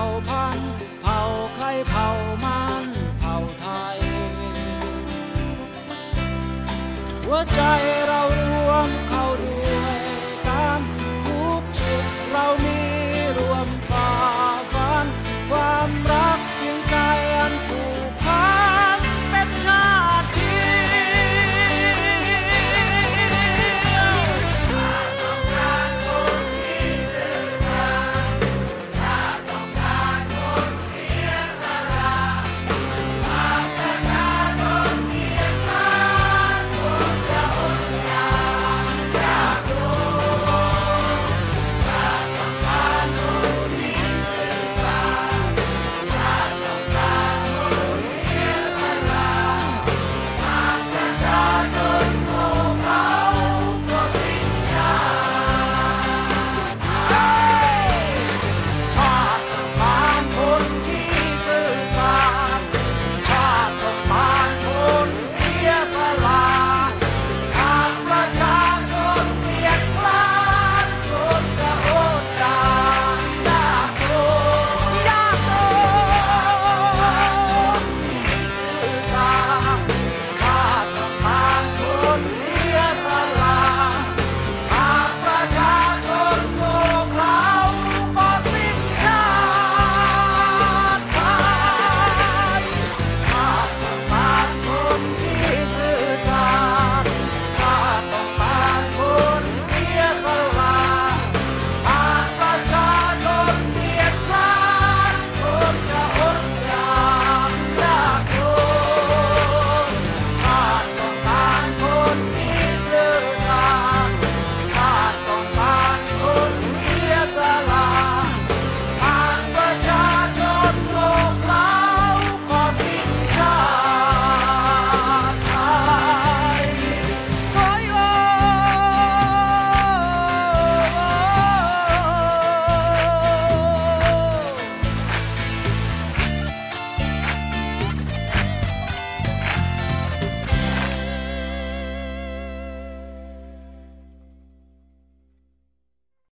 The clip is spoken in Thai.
าพันเผ่าใครเผ่ามันเผ่าไทย หัวใจ